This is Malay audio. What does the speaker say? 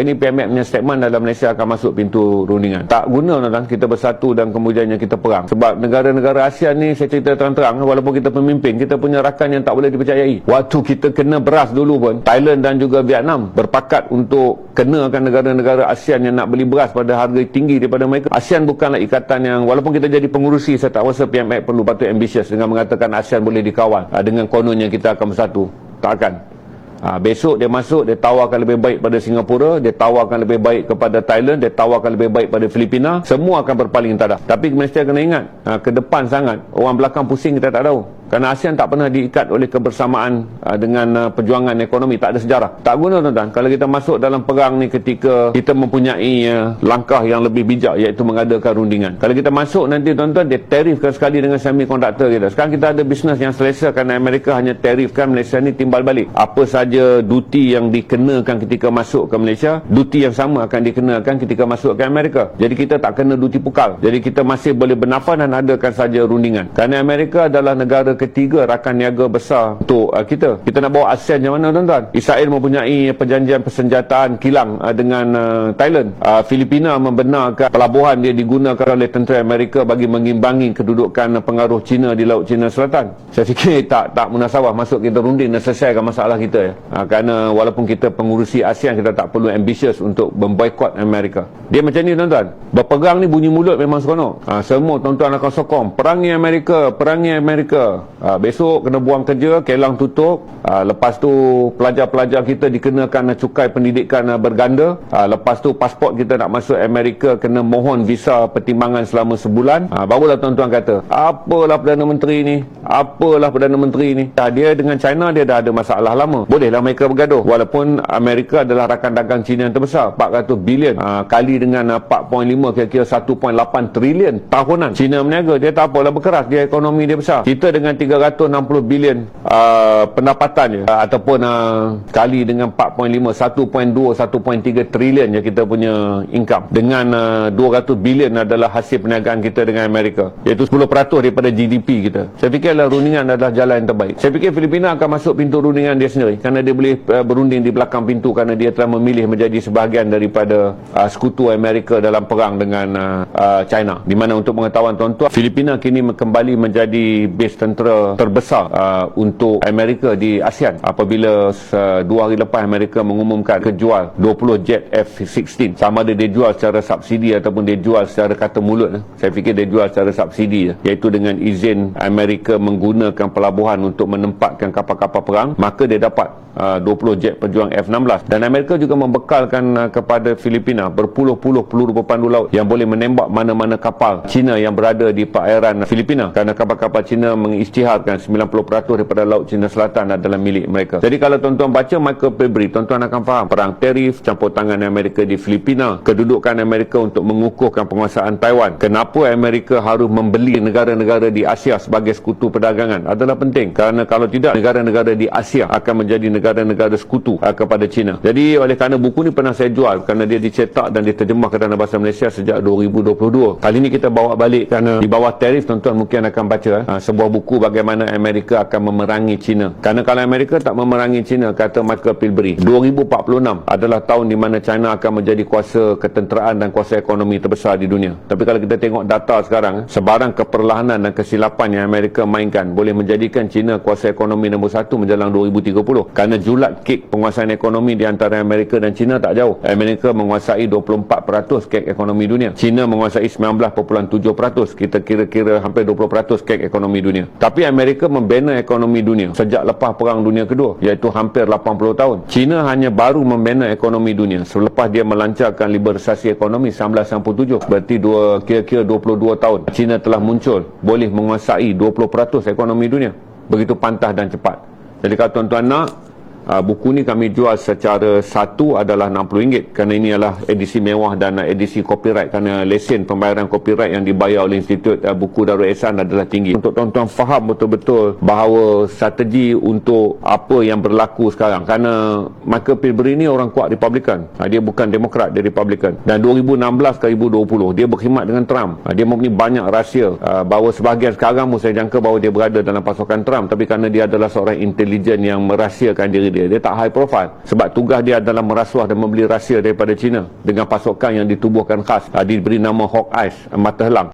Ini PMF punya statement dalam Malaysia akan masuk pintu rundingan. Tak guna tuan kita bersatu dan kemudiannya kita perang. Sebab negara-negara ASEAN ni saya cerita terang-terang walaupun kita pemimpin, kita punya rakan yang tak boleh dipercayai. Waktu kita kena beras dulu pun, Thailand dan juga Vietnam berpakat untuk kenakan negara-negara ASEAN yang nak beli beras pada harga tinggi daripada mereka. ASEAN bukanlah ikatan yang walaupun kita jadi pengurusi, saya tak rasa PMF perlu patut ambitious dengan mengatakan ASEAN boleh dikawal ah, dengan kononnya kita akan bersatu. Tak akan. Ha, besok dia masuk, dia tawarkan lebih baik pada Singapura, dia tawarkan lebih baik kepada Thailand, dia tawarkan lebih baik pada Filipina, semua akan berpaling tadah. Tapi Malaysia kena ingat, ha, ke depan sangat, orang belakang pusing kita tak tahu. Kerana ASEAN tak pernah diikat oleh kebersamaan uh, dengan uh, perjuangan ekonomi. Tak ada sejarah. Tak guna tuan-tuan. Kalau kita masuk dalam perang ni ketika kita mempunyai uh, langkah yang lebih bijak iaitu mengadakan rundingan. Kalau kita masuk nanti tuan-tuan dia tarifkan sekali dengan semiconductor kita. Sekarang kita ada bisnes yang selesa kerana Amerika hanya tarifkan Malaysia ni timbal balik. Apa saja duty yang dikenakan ketika masuk ke Malaysia, duty yang sama akan dikenakan ketika masuk ke Amerika. Jadi kita tak kena duty pukal. Jadi kita masih boleh bernafas dan adakan saja rundingan. Kerana Amerika adalah negara ketiga rakan niaga besar untuk uh, kita. Kita nak bawa ASEAN macam mana tuan-tuan? Israel mempunyai perjanjian persenjataan kilang uh, dengan uh, Thailand. Uh, Filipina membenarkan pelabuhan dia digunakan oleh tentera Amerika bagi mengimbangi kedudukan uh, pengaruh China di Laut China Selatan. Saya fikir tak tak munasabah masuk kita runding dan selesaikan masalah kita ya. Uh, kerana walaupun kita pengurusi ASEAN kita tak perlu ambitious untuk memboikot Amerika. Dia macam ni tuan-tuan. Berperang ni bunyi mulut memang seronok. Uh, semua tuan-tuan akan sokong perangi Amerika, perangi Amerika. Ha, besok kena buang kerja, kelang tutup. Ha, lepas tu pelajar-pelajar kita dikenakan cukai pendidikan berganda. Ha, lepas tu pasport kita nak masuk Amerika kena mohon visa pertimbangan selama sebulan. Ha, barulah tuan-tuan kata, apalah Perdana Menteri ni? Apalah Perdana Menteri ni? Ha, dia dengan China dia dah ada masalah lama. Bolehlah mereka bergaduh. Walaupun Amerika adalah rakan dagang China yang terbesar. 400 bilion. Ha, kali dengan 4.5 kira-kira 1.8 trilion tahunan. China meniaga. Dia tak apalah berkeras. Dia ekonomi dia besar. Kita dengan 360 bilion uh, pendapatan je uh, ataupun uh, kali dengan 4.5 1.2 1.3 trilion je kita punya income. Dengan uh, 200 bilion adalah hasil perniagaan kita dengan Amerika iaitu 10% daripada GDP kita. Saya fikirlah rundingan adalah jalan yang terbaik. Saya fikir Filipina akan masuk pintu rundingan dia sendiri kerana dia boleh uh, berunding di belakang pintu kerana dia telah memilih menjadi sebahagian daripada uh, sekutu Amerika dalam perang dengan uh, uh, China. Di mana untuk pengetahuan tuan-tuan Filipina kini kembali menjadi base tentera terbesar uh, untuk Amerika di ASEAN. Apabila uh, dua hari lepas Amerika mengumumkan kejual 20 jet F-16 sama ada dia jual secara subsidi ataupun dia jual secara kata mulut eh. saya fikir dia jual secara subsidi iaitu dengan izin Amerika menggunakan pelabuhan untuk menempatkan kapal-kapal perang maka dia dapat uh, 20 jet pejuang F-16 dan Amerika juga membekalkan uh, kepada Filipina berpuluh-puluh peluru berpandu laut yang boleh menembak mana-mana kapal China yang berada di perairan Filipina. Kerana kapal-kapal China mengisytihar mengisytiharkan 90% daripada Laut Cina Selatan adalah milik mereka. Jadi kalau tuan-tuan baca Michael February, tuan-tuan akan faham perang tarif, campur tangan Amerika di Filipina, kedudukan Amerika untuk mengukuhkan penguasaan Taiwan. Kenapa Amerika harus membeli negara-negara di Asia sebagai sekutu perdagangan adalah penting. Kerana kalau tidak, negara-negara di Asia akan menjadi negara-negara sekutu uh, kepada China. Jadi oleh kerana buku ni pernah saya jual kerana dia dicetak dan diterjemah ke dalam bahasa Malaysia sejak 2022. Kali ini kita bawa balik kerana di bawah tarif tuan-tuan mungkin akan baca uh, sebuah buku bagaimana Amerika akan memerangi China. Karena kalau Amerika tak memerangi China, kata Michael Pilbury, 2046 adalah tahun di mana China akan menjadi kuasa ketenteraan dan kuasa ekonomi terbesar di dunia. Tapi kalau kita tengok data sekarang, sebarang keperlahanan dan kesilapan yang Amerika mainkan boleh menjadikan China kuasa ekonomi nombor satu menjelang 2030. Karena julat kek penguasaan ekonomi di antara Amerika dan China tak jauh. Amerika menguasai 24% kek ekonomi dunia. China menguasai 19.7%. Kita kira-kira hampir 20% kek ekonomi dunia. Tapi Amerika membina ekonomi dunia sejak lepas Perang Dunia Kedua iaitu hampir 80 tahun. China hanya baru membina ekonomi dunia selepas dia melancarkan liberalisasi ekonomi 1997 berarti dua kira-kira 22 tahun. China telah muncul boleh menguasai 20% ekonomi dunia. Begitu pantas dan cepat. Jadi kalau tuan-tuan nak Uh, buku ni kami jual secara satu adalah RM60 kerana ini adalah edisi mewah dan edisi copyright kerana lesen pembayaran copyright yang dibayar oleh Institut uh, Buku Darul Ehsan adalah tinggi. Untuk tuan-tuan faham betul-betul bahawa strategi untuk apa yang berlaku sekarang kerana Michael Pilbury ni orang kuat Republican. Uh, dia bukan Demokrat, dia Republican. Dan 2016 ke 2020 dia berkhidmat dengan Trump. Dia mempunyai banyak rahsia bahawa sebahagian sekarang pun saya jangka bahawa dia berada dalam pasukan Trump tapi kerana dia adalah seorang intelijen yang merahsiakan diri dia. Dia tak high profile. Sebab tugas dia adalah merasuah dan membeli rahsia daripada China dengan pasukan yang ditubuhkan khas. Diberi nama Hawk Eyes mata helang